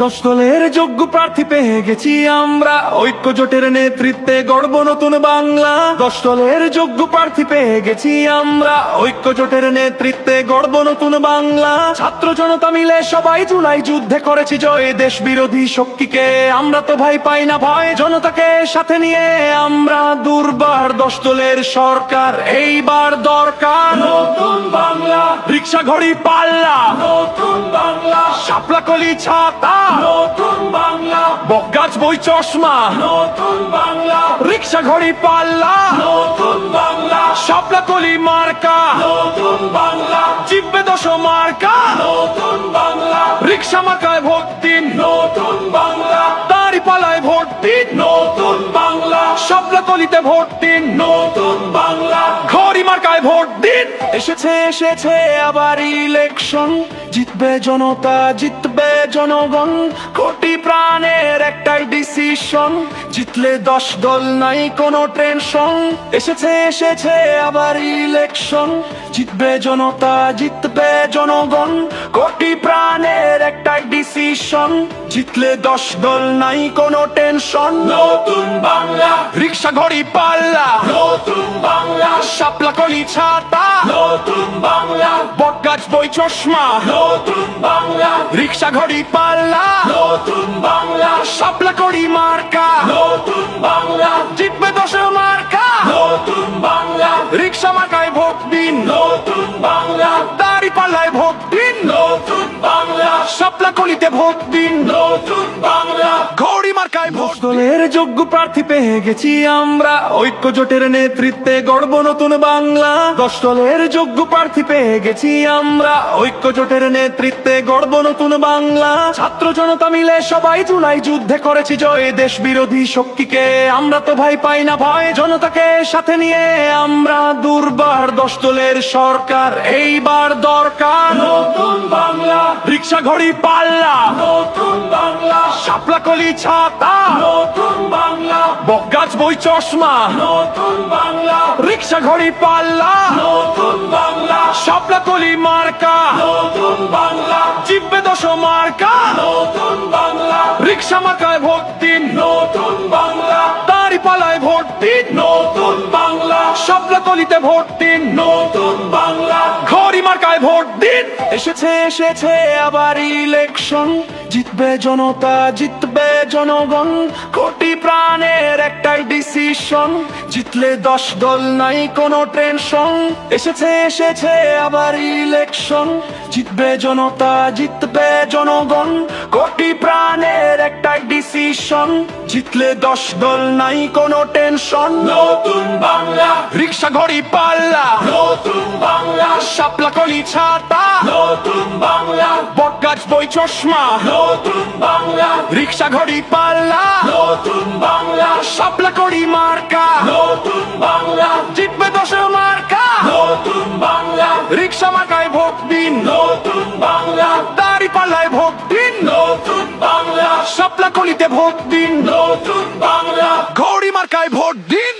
দশ দলের যোগ্য প্রার্থী পেয়ে গেছি আমরা। ঐক্য জোটের নেতৃত্বে গড়ব নতুন বাংলা। দশ দলের যোগ্য প্রার্থী পেয়ে গেছি আমরা। ঐক্য জোটের নেতৃত্বে গড়ব নতুন বাংলা। ছাত্র জনতা মিলে সবাই জুলাই যুদ্ধে করেছি জয়। দেশ বিরোধী শক্তিকে আমরা তো ভাই পাই না, ভয় জনতাকে সাথে নিয়ে আমরা দশ দলের সরকার এইবার দরকার। নতুন বাংলা। রিক্সা ঘড়ি পাল্লা। নতুন বাংলা। শাপলা কলি ছাতা। নতুন বাংলা। বকগাছ বই চশমা। নতুন বাংলা। রিক্সা ঘড়ি পাল্লা। নতুন বাংলা। শাপলা কলি মার্কা। নতুন বাংলা। জিব্বে দশ মার্কা। নতুন বাংলা। রিক্সা মার্কায় ভোট দিন। নতুন বাংলা। কলিতে ভোট দিন। নতুন বাংলা। ঘড়ি মার্কায় ভোট দিন। এসেছে এসেছে আবার ইলেকশন জিতবে জনতা জিতবে জনগণ। কোটি প্রাণের একটাই ডিসিশন জিতলে দশ দল নাই কোনো টেনশন এসেছে এসেছে আবার ইলেকশন জিতবে জনতা জিতবে জনগণ। কোটি প্রাণের একটাই ডিসিশন জিতলে দশ দল নাই কোনো টেনশন। নতুন বাংলা। রিক্সা ঘড়ি পাল্লা। নতুন বাংলা। শাপলা কলি ছাতা। নতুন বাংলা। বটগাছ বই চশমা। নতুন বাংলা। রিক্সা ঘড়ি পাল্লা। নতুন বাংলা। শাপলা কলি মার্কা। নতুন বাংলা। জিতবে দশ মার্কা। নতুন বাংলা। রিক্সা মার্কায় ভোট দিন। নতুন বাংলা। দাড়ি পাল্লায় ভোট দিন। নতুন শাপলা কলিতে ভোট দিন। নতুন বাংলা। ঘড়ি মার্কায় ভোট দলের যোগ্য প্রার্থী পেয়ে গেছি আমরা। ঐক্য জোটের নেতৃত্বে গড়ব নতুন বাংলা। দশ দলের যোগ্য প্রার্থী পেয়ে গেছি আমরা। ঐক্য জোটের নেতৃত্বে গড়ব নতুন বাংলা। ছাত্র জনতা মিলে সবাই জুলাই যুদ্ধে করেছি জয়। দেশ বিরোধী শক্তিকে আমরা তো ভাই পাই না ভয়। জনতাকে সাথে নিয়ে আমরা দুর্বার দশ দলের সরকার এইবার দরকার। নতুন বাংলা। রিক্সা ঘড়ি পাল্লা। নতুন বাংলা। শাপলা কলি ছাতা। নতুন বাংলা। বকগাছ বই চশমা। নতুন বাংলা। রিক্সা ঘড়ি পাল্লা। নতুন বাংলা। শাপলা কলি মার্কা। নতুন বাংলা। জিব্বে দশ মার্কা। নতুন বাংলা। রিক্সা মার্কায় ভোট দিন। নতুন বাংলা। দাড়ি পালায় ভোট দিন। নতুন বাংলা। কলিতে ভোট দিন। নতুন বাংলা। ঘড়ি মার্কায় ভোট দিন। এসেছে এসেছে আবার ইলেকশন জিতবে জনতা জিতবে জনগণ। কোটি একটাই ডিসিশন জিতলে দশ দল নাই কোনো টেনশন। এসেছে এসেছে আবার ইলেকশন জিতবে জনতা জিতবে জনগণ। কোটি প্রাণের একটা ডিসিশন জিতলে দশ দল নাই কোনো টেনশন। নতুন বাংলা। রিক্সা ঘড়ি পাল্লা। নতুন শাপলা কলি ছাতা। নতুন বাংলা। বটগাছ বই চশমা। নতুন বাংলা। রিক্সা ঘড়ি পাল্লা। নতুন বাংলা। শাপলা কলি মার্কা। নতুন বাংলা। জিতবে দশ মার্কা। নতুন বাংলা। রিক্সা মার্কায় ভোট দিন। নতুন বাংলা। দাড়ি পাল্লায় ভোট দিন। নতুন বাংলা। শাপলা কলিতে ভোট দিন। নতুন বাংলা। ঘড়ি মার্কায় ভোট দিন।